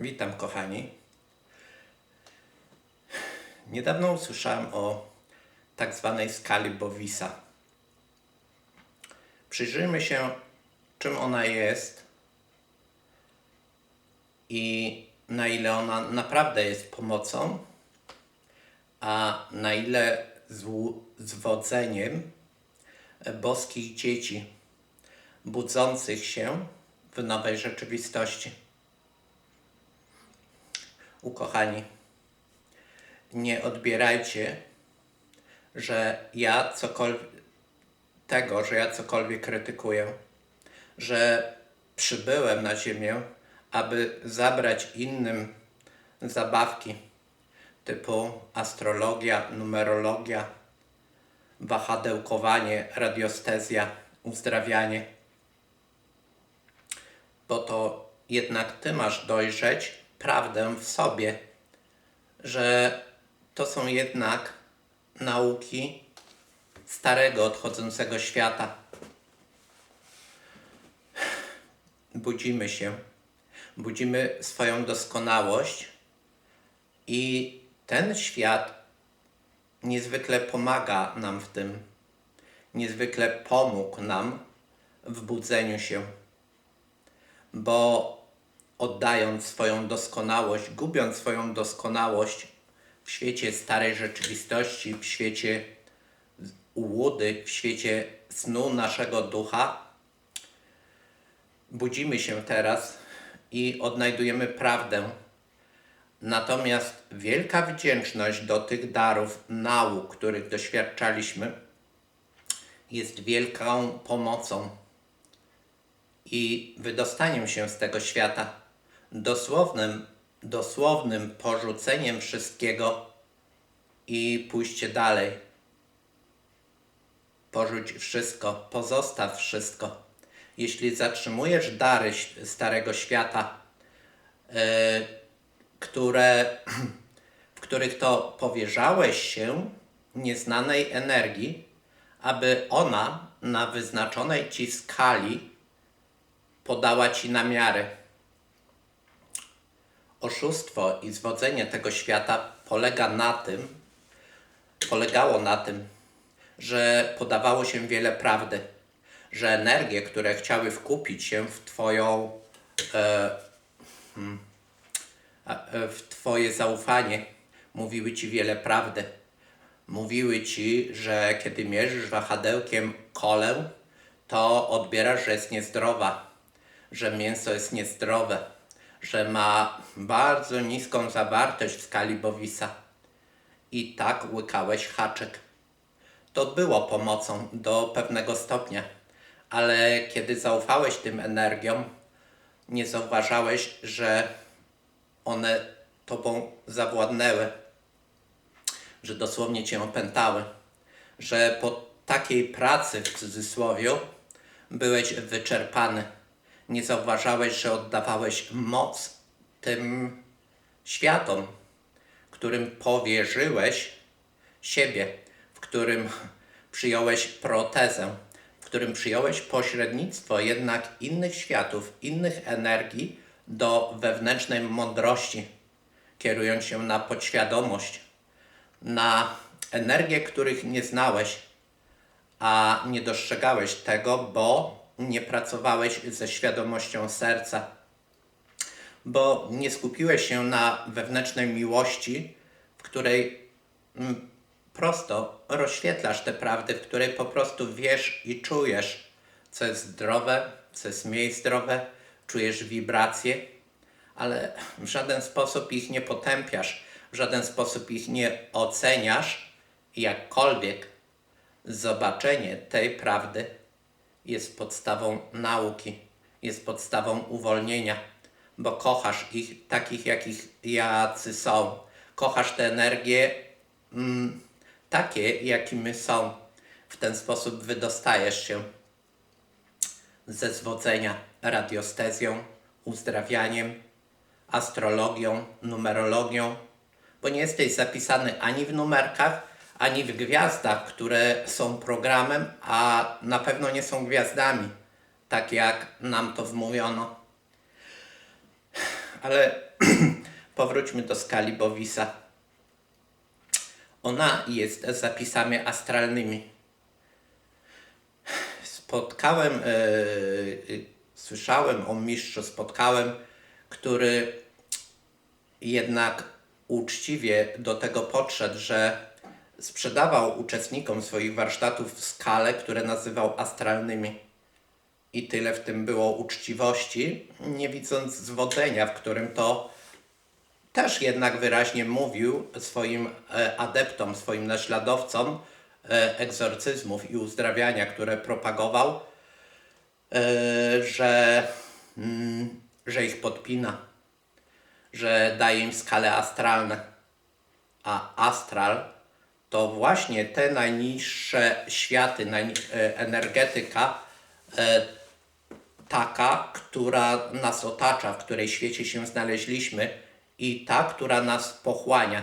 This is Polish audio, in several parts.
Witam kochani. Niedawno usłyszałem o tak zwanej skali Bowisa. Przyjrzyjmy się, czym ona jest i na ile ona naprawdę jest pomocą, a na ile zwodzeniem boskich dzieci budzących się w nowej rzeczywistości. Ukochani, nie odbierajcie, że ja cokolwiek tego, że ja cokolwiek krytykuję, że przybyłem na ziemię, aby zabrać innym zabawki typu astrologia, numerologia, wahadełkowanie, radiostezja, uzdrawianie. Bo to jednak ty masz dojrzeć prawdę w sobie, że to są jednak nauki starego, odchodzącego świata. Budzimy się, budzimy swoją doskonałość i ten świat niezwykle pomaga nam w tym. Niezwykle pomógł nam w budzeniu się, bo oddając swoją doskonałość, gubiąc swoją doskonałość w świecie starej rzeczywistości, w świecie ułudy, w świecie snu naszego ducha, budzimy się teraz i odnajdujemy prawdę. Natomiast wielka wdzięczność do tych darów, nauk, których doświadczaliśmy, jest wielką pomocą i wydostaniem się z tego świata, dosłownym, dosłownym porzuceniem wszystkiego i pójście dalej. Porzuć wszystko, pozostaw wszystko. Jeśli zatrzymujesz dary Starego Świata, e, które, w których to powierzałeś się nieznanej energii, aby ona na wyznaczonej ci skali podała ci namiary. Oszustwo i zwodzenie tego świata polega na tym, polegało na tym, że podawało się wiele prawdy, że energie, które chciały wkupić się w Twoją, e, hmm, e, w Twoje zaufanie, mówiły Ci wiele prawdy. Mówiły Ci, że kiedy mierzysz wahadełkiem kolę, to odbierasz, że jest niezdrowa, że mięso jest niezdrowe, że ma bardzo niską zawartość w. I tak łykałeś haczyk to było pomocą do pewnego stopnia, ale kiedy zaufałeś tym energiom, nie zauważałeś, że one tobą zawładnęły, że dosłownie cię opętały, że po takiej pracy w cudzysłowie byłeś wyczerpany. Nie zauważałeś, że oddawałeś moc tym światom, którym powierzyłeś siebie, w którym przyjąłeś protezę, w którym przyjąłeś pośrednictwo jednak innych światów, innych energii do wewnętrznej mądrości, kierując się na podświadomość, na energie, których nie znałeś, a nie dostrzegałeś tego, bo nie pracowałeś ze świadomością serca bo nie skupiłeś się na wewnętrznej miłości, w której mm, prosto rozświetlasz te prawdy, w której po prostu wiesz i czujesz, co jest zdrowe, co jest mniej zdrowe, czujesz wibracje, ale w żaden sposób ich nie potępiasz, w żaden sposób ich nie oceniasz, jakkolwiek zobaczenie tej prawdy jest podstawą nauki, jest podstawą uwolnienia, bo kochasz ich takich, jakich jacy są. Kochasz te energie mm, takie, jakimi są. W ten sposób wydostajesz się ze zwodzenia radiostezją, uzdrawianiem, astrologią, numerologią, bo nie jesteś zapisany ani w numerkach, ani w gwiazdach, które są programem, a na pewno nie są gwiazdami, tak jak nam to wmówiono. Ale powróćmy do skali Bowisa. Ona jest zapisami astralnymi. Spotkałem, e, słyszałem o mistrzu, spotkałem, który jednak uczciwie do tego podszedł, że sprzedawał uczestnikom swoich warsztatów skale, które nazywał astralnymi. I tyle w tym było uczciwości, nie widząc zwodzenia, w którym to też jednak wyraźnie mówił swoim e, adeptom, swoim naśladowcom e, egzorcyzmów i uzdrawiania, które propagował, e, że, mm, że ich podpina, że daje im skale astralne. A astral to właśnie te najniższe światy, e, energetyka, e, taka, która nas otacza, w której świecie się znaleźliśmy i ta, która nas pochłania.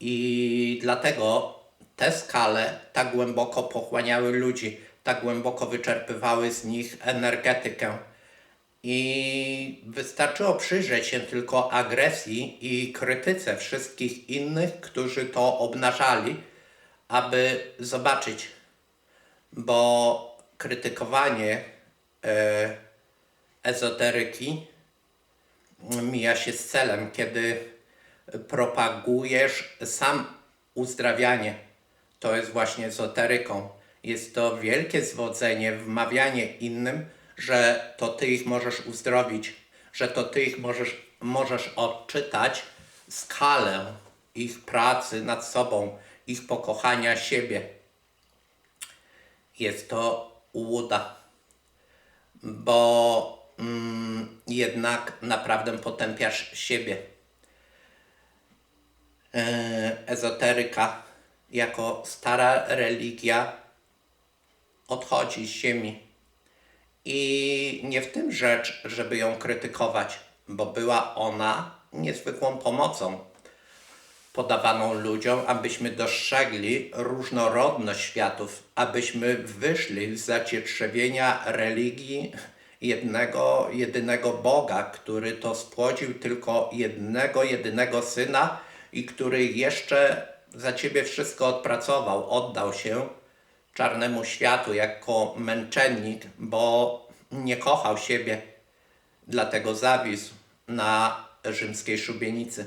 I dlatego te skale tak głęboko pochłaniały ludzi, tak głęboko wyczerpywały z nich energetykę. I wystarczyło przyjrzeć się tylko agresji i krytyce wszystkich innych, którzy to obnażali, aby zobaczyć, bo krytykowanie e, ezoteryki mija się z celem, kiedy propagujesz sam uzdrawianie. To jest właśnie ezoteryką. Jest to wielkie zwodzenie, wmawianie innym, że to ty ich możesz uzdrowić, że to ty ich możesz, możesz odczytać skalę ich pracy nad sobą, ich pokochania siebie. Jest to łuda, bo mm, jednak naprawdę potępiasz siebie. E, ezoteryka jako stara religia odchodzi z ziemi. I nie w tym rzecz, żeby ją krytykować, bo była ona niezwykłą pomocą podawaną ludziom, abyśmy dostrzegli różnorodność światów, abyśmy wyszli z zacietrzewienia religii jednego, jedynego Boga, który to spłodził tylko jednego, jedynego Syna i który jeszcze za Ciebie wszystko odpracował, oddał się czarnemu światu jako męczennik, bo nie kochał siebie, dlatego zawisł na rzymskiej szubienicy.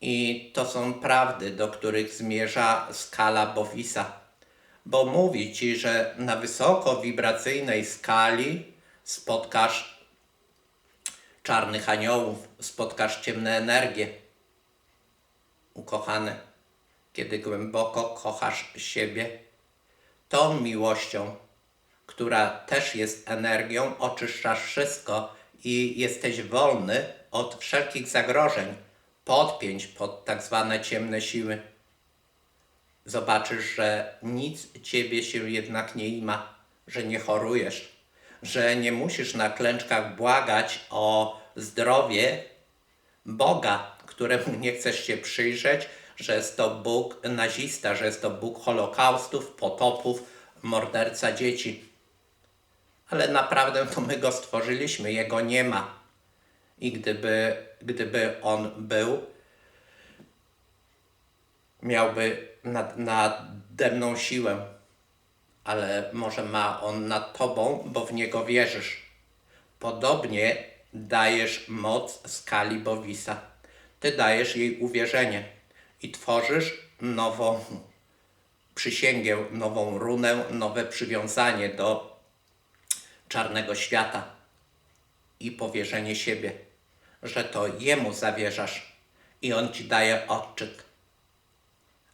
I to są prawdy, do których zmierza skala Bowisa. Bo mówi ci, że na wysoko wibracyjnej skali spotkasz czarnych aniołów, spotkasz ciemne energie. Ukochany, kiedy głęboko kochasz siebie, tą miłością, która też jest energią, oczyszczasz wszystko i jesteś wolny od wszelkich zagrożeń, podpięć pod tak zwane ciemne siły. Zobaczysz, że nic ciebie się jednak nie ima, że nie chorujesz, że nie musisz na klęczkach błagać o zdrowie Boga, któremu nie chcesz się przyjrzeć, że jest to Bóg nazista, że jest to Bóg holokaustów, potopów, morderca dzieci. Ale naprawdę to my go stworzyliśmy, jego nie ma. I gdyby, gdyby on był, miałby nad, nade mną siłę, ale może ma on nad tobą, bo w niego wierzysz. Podobnie dajesz moc skali Bowisa. Ty dajesz jej uwierzenie i tworzysz nową przysięgę, nową runę, nowe przywiązanie do czarnego świata i powierzenie siebie, że to Jemu zawierzasz i On Ci daje odczyt.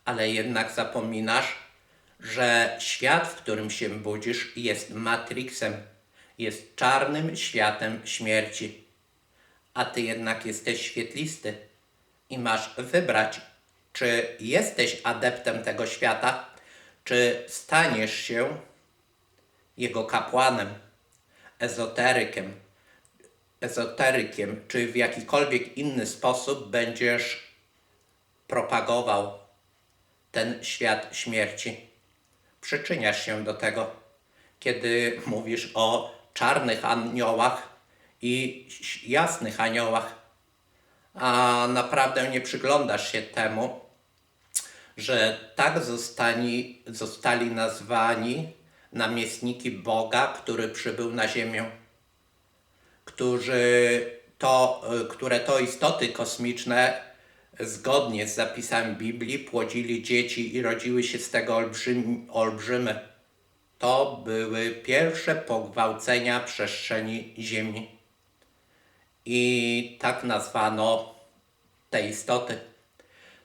Ale jednak zapominasz, że świat, w którym się budzisz, jest matrixem, jest czarnym światem śmierci. A Ty jednak jesteś świetlisty i masz wybrać, czy jesteś adeptem tego świata, czy staniesz się jego kapłanem, ezoterykiem, ezoterykiem, czy w jakikolwiek inny sposób będziesz propagował ten świat śmierci. Przyczyniasz się do tego, kiedy mówisz o czarnych aniołach i jasnych aniołach, a naprawdę nie przyglądasz się temu, że tak zostali, zostali nazwani namiestniki Boga, który przybył na ziemię, którzy to, y, które to istoty kosmiczne zgodnie z zapisami Biblii płodzili dzieci i rodziły się z tego olbrzym, olbrzymy. To były pierwsze pogwałcenia przestrzeni Ziemi. I tak nazwano te istoty.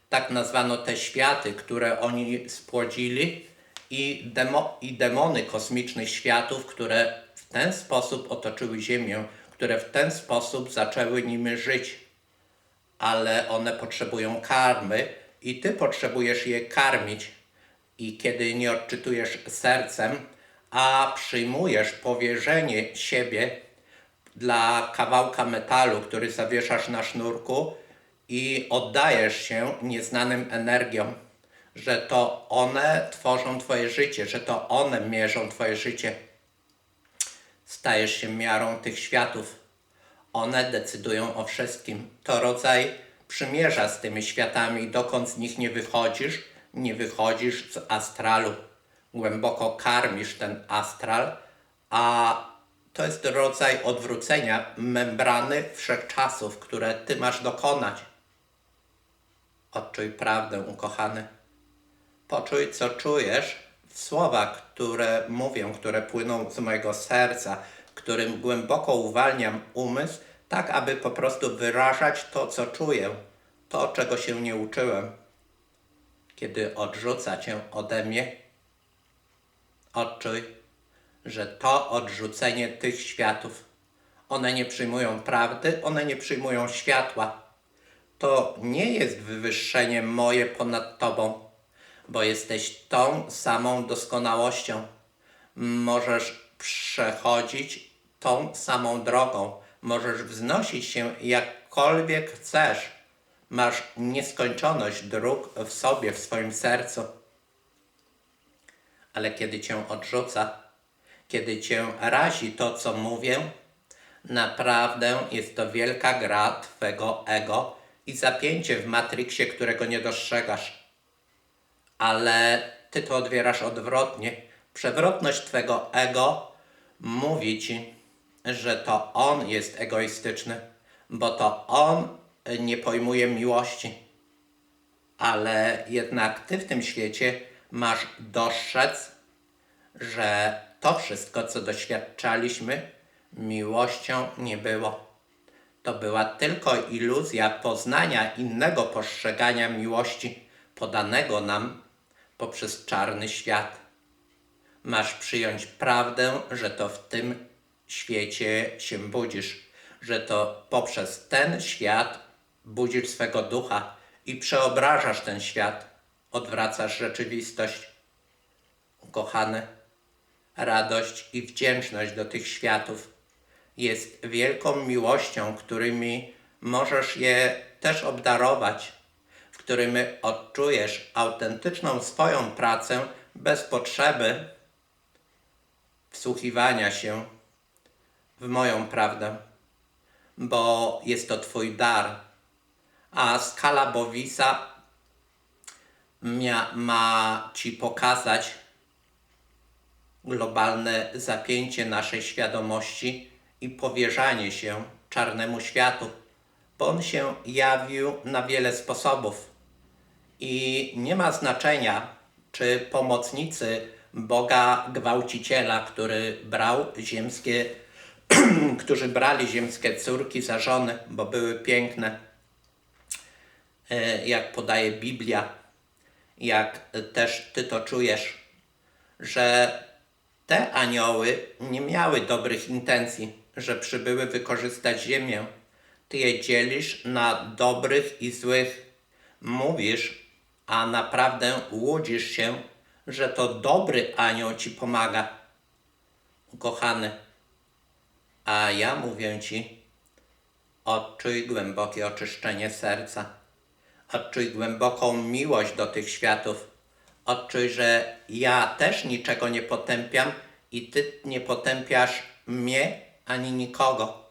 Tak nazwano te światy, które oni spłodzili i, demo, i demony kosmicznych światów, które w ten sposób otoczyły Ziemię, które w ten sposób zaczęły nimi żyć. Ale one potrzebują karmy i ty potrzebujesz je karmić. I kiedy nie odczytujesz sercem, a przyjmujesz powierzenie siebie dla kawałka metalu, który zawieszasz na sznurku i oddajesz się nieznanym energiom, że to one tworzą Twoje życie, że to one mierzą Twoje życie. Stajesz się miarą tych światów. One decydują o wszystkim. To rodzaj przymierza z tymi światami, dokąd z nich nie wychodzisz, nie wychodzisz z astralu. Głęboko karmisz ten astral, a to jest rodzaj odwrócenia membrany wszechczasów, które ty masz dokonać. Odczuj prawdę, ukochany. Poczuj, co czujesz w słowach, które mówię, które płyną z mojego serca, którym głęboko uwalniam umysł, tak aby po prostu wyrażać to, co czuję, to, czego się nie uczyłem. Kiedy odrzuca cię ode mnie, odczuj, że to odrzucenie tych światów, one nie przyjmują prawdy, one nie przyjmują światła. To nie jest wywyższenie moje ponad Tobą, bo jesteś tą samą doskonałością. Możesz przechodzić tą samą drogą, możesz wznosić się jakkolwiek chcesz. Masz nieskończoność dróg w sobie, w swoim sercu. Ale kiedy cię odrzuca, kiedy cię razi to, co mówię, naprawdę jest to wielka gra twego ego i zapięcie w matriksie, którego nie dostrzegasz. Ale ty to odbierasz odwrotnie. Przewrotność twego ego mówi ci, że to on jest egoistyczny, bo to on nie pojmuje miłości. Ale jednak ty w tym świecie masz dostrzec, że to wszystko, co doświadczaliśmy, miłością nie było. To była tylko iluzja poznania innego postrzegania miłości podanego nam poprzez czarny świat. Masz przyjąć prawdę, że to w tym świecie się budzisz, że to poprzez ten świat budzisz swego ducha i przeobrażasz ten świat, odwracasz rzeczywistość. Kochany, radość i wdzięczność do tych światów jest wielką miłością, którymi możesz je też obdarować, w którym odczujesz autentyczną swoją pracę bez potrzeby wsłuchiwania się w moją prawdę, bo jest to Twój dar, a skala Bowisa ma Ci pokazać globalne zapięcie naszej świadomości i powierzanie się czarnemu światu, bo on się jawił na wiele sposobów. I nie ma znaczenia, czy pomocnicy Boga gwałciciela, który brał ziemskie, którzy brali ziemskie córki za żony, bo były piękne, e, jak podaje Biblia, jak też ty to czujesz, że te anioły nie miały dobrych intencji, że przybyły wykorzystać ziemię. Ty je dzielisz na dobrych i złych. Mówisz, a naprawdę łudzisz się, że to dobry anioł ci pomaga. Kochany, a ja mówię ci, odczuj głębokie oczyszczenie serca. Odczuj głęboką miłość do tych światów. Odczuj, że ja też niczego nie potępiam i ty nie potępiasz mnie ani nikogo.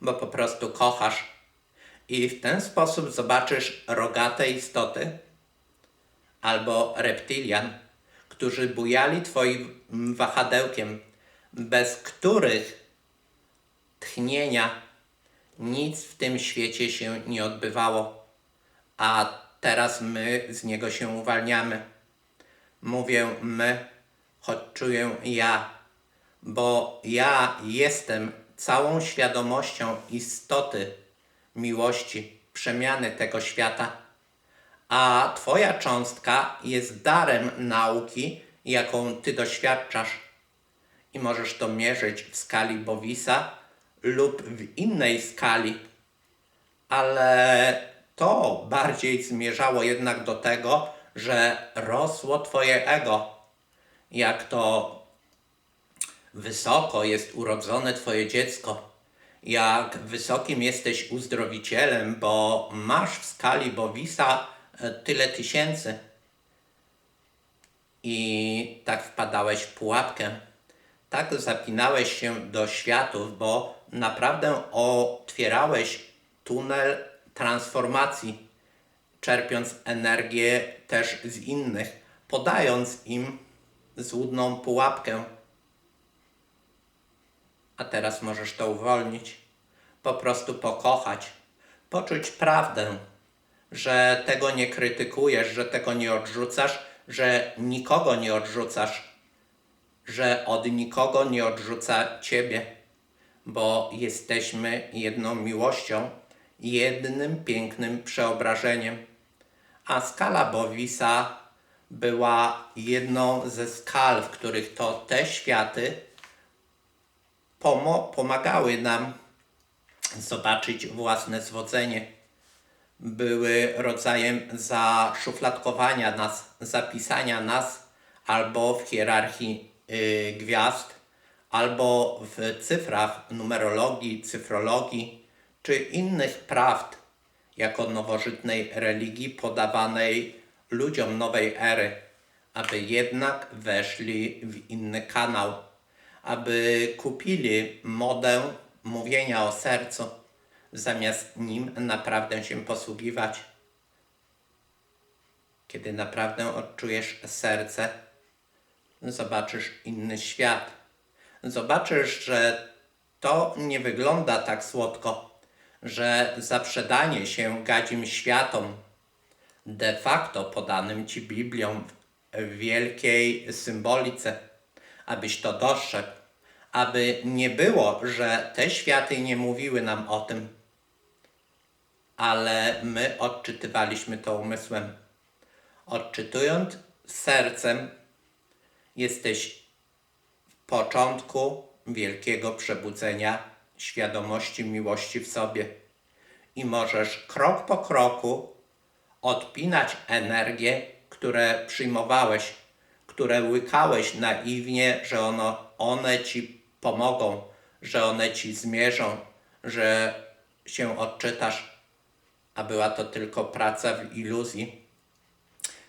bo po prostu kochasz. I w ten sposób zobaczysz rogate istoty albo reptilian, którzy bujali Twoim wahadełkiem, bez których tchnienia nic w tym świecie się nie odbywało, a teraz my z niego się uwalniamy. Mówię my, choć czuję ja, bo ja jestem całą świadomością istoty miłości, przemiany tego świata, a Twoja cząstka jest darem nauki, jaką Ty doświadczasz. I możesz to mierzyć w skali Bowisa lub w innej skali, ale to bardziej zmierzało jednak do tego, że rosło Twoje ego. Jak to wysoko jest urodzone Twoje dziecko, jak wysokim jesteś uzdrowicielem, bo masz w skali Bowisa e, tyle tysięcy. I tak wpadałeś w pułapkę. Tak zapinałeś się do światów, bo naprawdę otwierałeś tunel transformacji, czerpiąc energię też z innych, podając im złudną pułapkę. A teraz możesz to uwolnić, po prostu pokochać, poczuć prawdę, że tego nie krytykujesz, że tego nie odrzucasz, że nikogo nie odrzucasz, że od nikogo nie odrzuca ciebie, bo jesteśmy jedną miłością, jednym pięknym przeobrażeniem. A skala Bowisa była jedną ze skal, w których to te światy pomo- pomagały nam zobaczyć własne zwodzenie. Były rodzajem zaszufladkowania nas, zapisania nas albo w hierarchii y, gwiazd, albo w cyfrach numerologii, cyfrologii czy innych prawd jako nowożytnej religii podawanej ludziom nowej ery, aby jednak weszli w inny kanał aby kupili modę mówienia o sercu, zamiast nim naprawdę się posługiwać. Kiedy naprawdę odczujesz serce, zobaczysz inny świat. Zobaczysz, że to nie wygląda tak słodko, że zaprzedanie się gadzim światom, de facto podanym ci Biblią w wielkiej symbolice, abyś to dostrzegł, aby nie było, że te światy nie mówiły nam o tym, ale my odczytywaliśmy to umysłem. Odczytując sercem, jesteś w początku wielkiego przebudzenia świadomości miłości w sobie i możesz krok po kroku odpinać energię, które przyjmowałeś, które łykałeś naiwnie, że ono, one ci pomogą, że one ci zmierzą, że się odczytasz, a była to tylko praca w iluzji,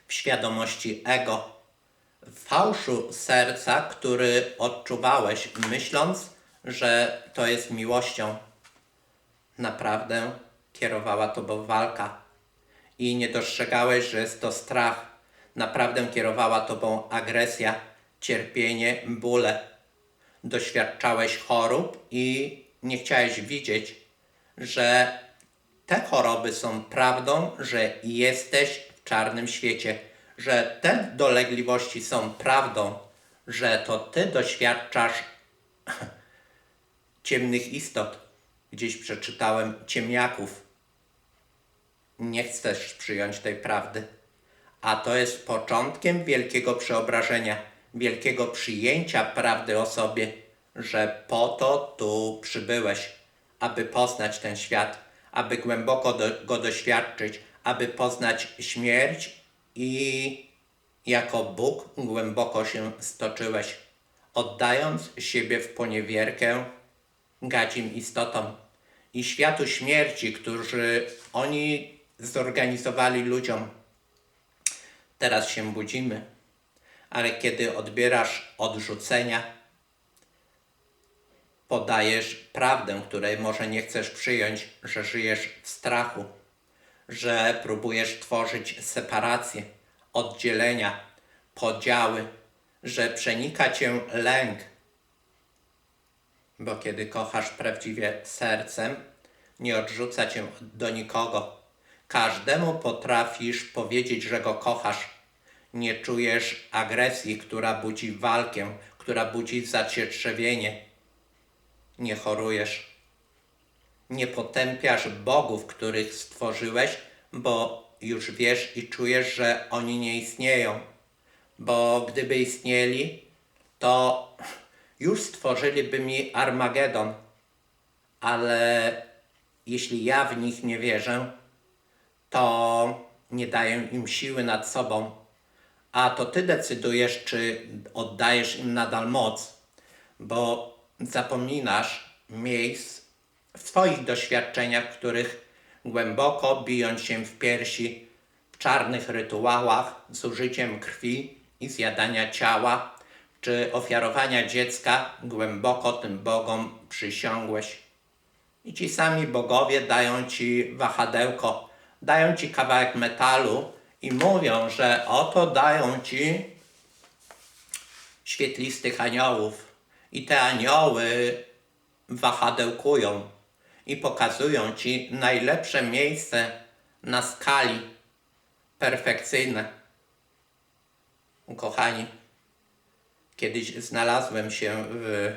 w świadomości ego, w fałszu serca, który odczuwałeś, myśląc, że to jest miłością. Naprawdę kierowała tobą walka i nie dostrzegałeś, że jest to strach. Naprawdę kierowała tobą agresja, cierpienie, bóle doświadczałeś chorób i nie chciałeś widzieć, że te choroby są prawdą, że jesteś w czarnym świecie, że te dolegliwości są prawdą, że to ty doświadczasz ciemnych istot. Gdzieś przeczytałem ciemniaków. Nie chcesz przyjąć tej prawdy. A to jest początkiem wielkiego przeobrażenia wielkiego przyjęcia prawdy o sobie, że po to tu przybyłeś, aby poznać ten świat, aby głęboko do, go doświadczyć, aby poznać śmierć i jako Bóg głęboko się stoczyłeś, oddając siebie w poniewierkę gadzim istotom i światu śmierci, którzy oni zorganizowali ludziom. Teraz się budzimy ale kiedy odbierasz odrzucenia, podajesz prawdę, której może nie chcesz przyjąć, że żyjesz w strachu, że próbujesz tworzyć separację, oddzielenia, podziały, że przenika cię lęk. Bo kiedy kochasz prawdziwie sercem, nie odrzuca cię do nikogo. Każdemu potrafisz powiedzieć, że go kochasz. Nie czujesz agresji, która budzi walkę, która budzi zacietrzewienie. Nie chorujesz. Nie potępiasz bogów, których stworzyłeś, bo już wiesz i czujesz, że oni nie istnieją. Bo gdyby istnieli, to już stworzyliby mi Armagedon. Ale jeśli ja w nich nie wierzę, to nie daję im siły nad sobą. A to ty decydujesz, czy oddajesz im nadal moc, bo zapominasz miejsc w swoich doświadczeniach, w których głęboko bijąc się w piersi, w czarnych rytuałach z użyciem krwi i zjadania ciała, czy ofiarowania dziecka, głęboko tym Bogom przysiągłeś. I ci sami bogowie dają ci wahadełko, dają ci kawałek metalu i mówią, że oto dają ci świetlistych aniołów. I te anioły wahadełkują i pokazują ci najlepsze miejsce na skali perfekcyjne. Kochani, kiedyś znalazłem się w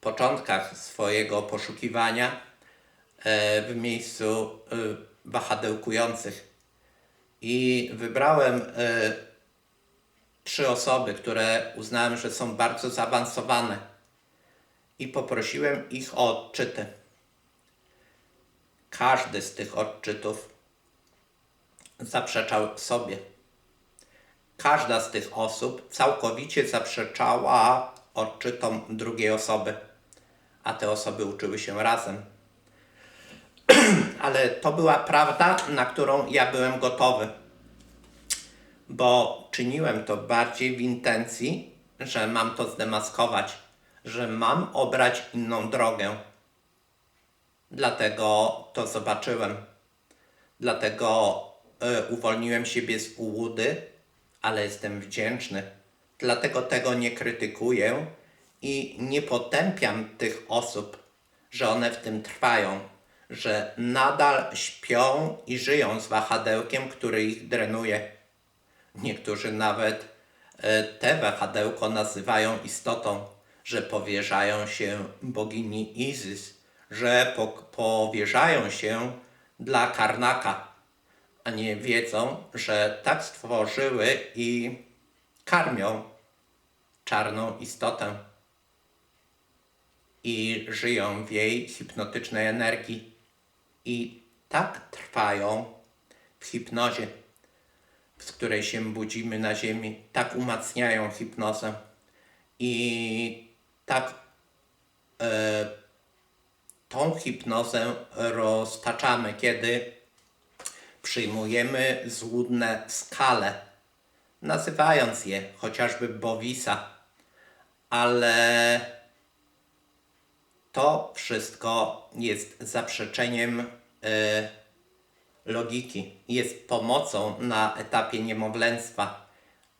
początkach swojego poszukiwania e, w miejscu e, wahadełkujących i wybrałem e, trzy osoby, które uznałem, że są bardzo zaawansowane i poprosiłem ich o odczyty. Każdy z tych odczytów zaprzeczał sobie. Każda z tych osób całkowicie zaprzeczała odczytom drugiej osoby, a te osoby uczyły się razem. Ale to była prawda, na którą ja byłem gotowy, bo czyniłem to bardziej w intencji, że mam to zdemaskować, że mam obrać inną drogę. Dlatego to zobaczyłem. Dlatego y, uwolniłem siebie z ułudy, ale jestem wdzięczny. Dlatego tego nie krytykuję i nie potępiam tych osób, że one w tym trwają, że nadal śpią i żyją z wahadełkiem, który ich drenuje. Niektórzy nawet e, te wahadełko nazywają istotą, że powierzają się bogini Izys, że po, powierzają się dla Karnaka, a nie wiedzą, że tak stworzyły i karmią czarną istotę i żyją w jej hipnotycznej energii i tak trwają w hipnozie, z której się budzimy na ziemi, tak umacniają hipnozę. I tak e, tą hipnozę roztaczamy, kiedy przyjmujemy złudne skale, nazywając je chociażby Bowisa, ale to wszystko jest zaprzeczeniem y, logiki, jest pomocą na etapie niemowlęctwa,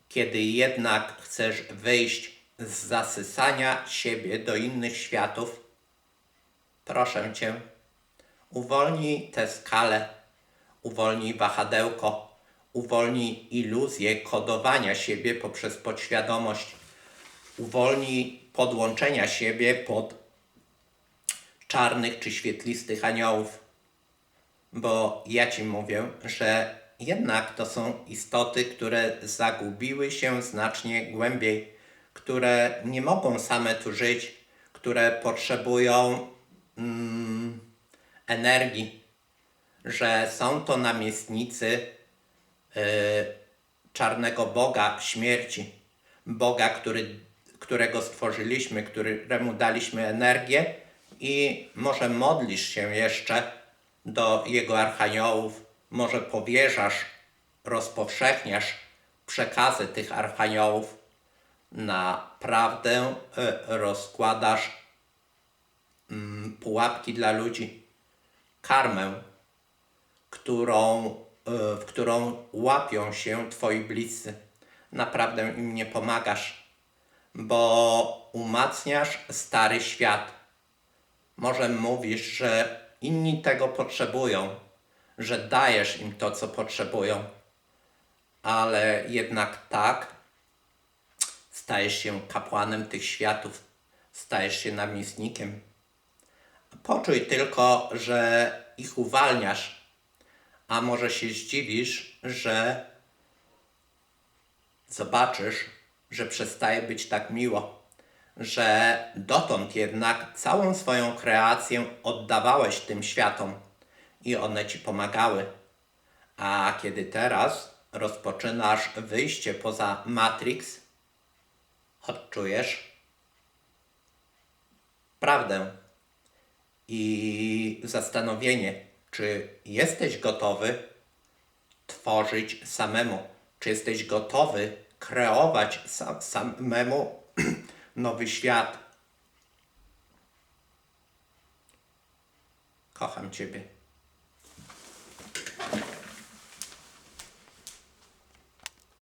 kiedy jednak chcesz wyjść z zasysania siebie do innych światów. Proszę cię, uwolnij tę skalę, uwolnij wahadełko, uwolnij iluzję kodowania siebie poprzez podświadomość, uwolnij podłączenia siebie pod czarnych czy świetlistych aniołów. Bo ja ci mówię, że jednak to są istoty, które zagubiły się znacznie głębiej, które nie mogą same tu żyć, które potrzebują mm, energii, że są to namiestnicy yy, czarnego Boga śmierci, Boga, który, którego stworzyliśmy, któremu daliśmy energię i może modlisz się jeszcze do jego archaniołów, może powierzasz, rozpowszechniasz przekazy tych archaniołów, naprawdę e, rozkładasz mm, pułapki dla ludzi, karmę, którą, y, w którą łapią się Twoi bliscy. Naprawdę im nie pomagasz, bo umacniasz stary świat. Może mówisz, że inni tego potrzebują, że dajesz im to, co potrzebują, ale jednak tak stajesz się kapłanem tych światów, stajesz się namiestnikiem. Poczuj tylko, że ich uwalniasz, a może się zdziwisz, że zobaczysz, że przestaje być tak miło, że dotąd jednak całą swoją kreację oddawałeś tym światom i one ci pomagały. A kiedy teraz rozpoczynasz wyjście poza Matrix, odczujesz prawdę i zastanowienie, czy jesteś gotowy tworzyć samemu, czy jesteś gotowy kreować sam, samemu nowy świat. Kocham Ciebie.